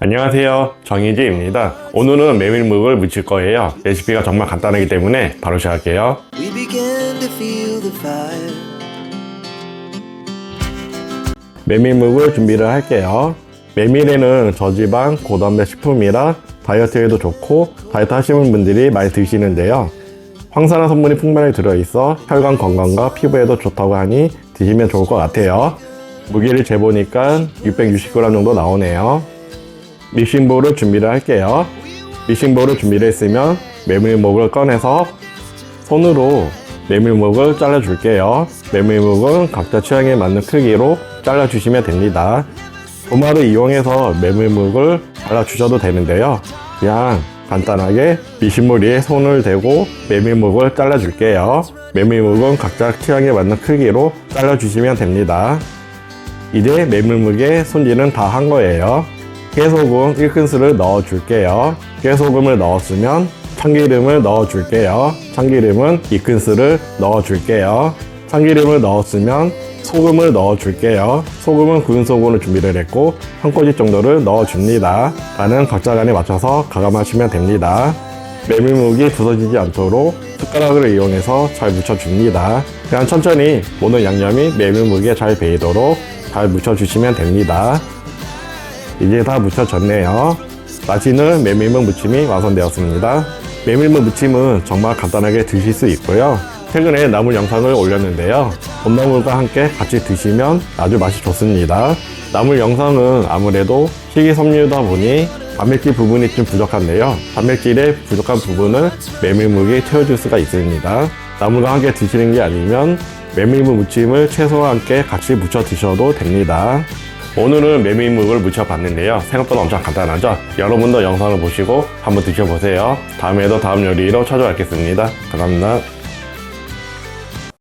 안녕하세요. 정희재입니다. 오늘은 메밀묵을 무칠 거예요. 레시피가 정말 간단하기 때문에 바로 시작할게요. 메밀묵을 준비를 할게요. 메밀에는 저지방 고단백 식품이라 다이어트에도 좋고 다이어트 하시는 분들이 많이 드시는데요. 황산화 성분이 풍부하게 들어있어 혈관 건강과 피부에도 좋다고 하니 드시면 좋을 것 같아요. 무게를 재보니까 660g 정도 나오네요 믹싱볼을 준비를 할게요 믹싱볼을 준비를 했으면 메밀묵을 꺼내서 손으로 메밀묵을 잘라 줄게요. 메밀묵은 각자 취향에 맞는 크기로 잘라 주시면 됩니다. 도마를 이용해서 메밀묵을 잘라 주셔도 되는데요. 그냥 간단하게 미신물 위에 손을 대고 메밀묵을 잘라 줄게요. 메밀묵은 각자 취향에 맞는 크기로 잘라 주시면 됩니다. 이제 메밀묵에 손질은 다 한 거예요. 깨소금 1큰술을 넣어 줄게요. 깨소금을 넣었으면 참기름을 넣어 줄게요. 참기름은 2큰술을 넣어 줄게요. 참기름을 넣었으면 소금을 넣어 줄게요. 소금은 구운 소금을 준비를 했고 한 꼬집 정도를 넣어 줍니다. 간은 각자 간에 맞춰서 가감하시면 됩니다. 메밀묵이 부서지지 않도록 숟가락을 이용해서 잘 묻혀줍니다. 그냥 천천히 모든 양념이 메밀묵에 잘 배이도록 잘 묻혀주시면 됩니다. 이제 다 묻혀졌네요. 맛있는 메밀묵 무침이 완성되었습니다. 메밀묵 무침은 정말 간단하게 드실 수 있고요. 최근에 나물 영상을 올렸는데요. 봄나물과 함께 같이 드시면 아주 맛이 좋습니다. 나물 영상은 아무래도 식이섬유다 보니 단백질 부분이 좀 부족한데요. 단백질의 부족한 부분을 메밀묵이 채워줄 수가 있습니다. 나물과 함께 드시는 게 아니면 메밀묵 무침을 채소와 함께 같이 무쳐 드셔도 됩니다. 오늘은 메밀묵을 무쳐 봤는데요. 생각보다 엄청 간단하죠? 여러분도 영상을 보시고 한번 드셔보세요. 다음에도 다음 요리로 찾아뵙겠습니다. 감사합니다.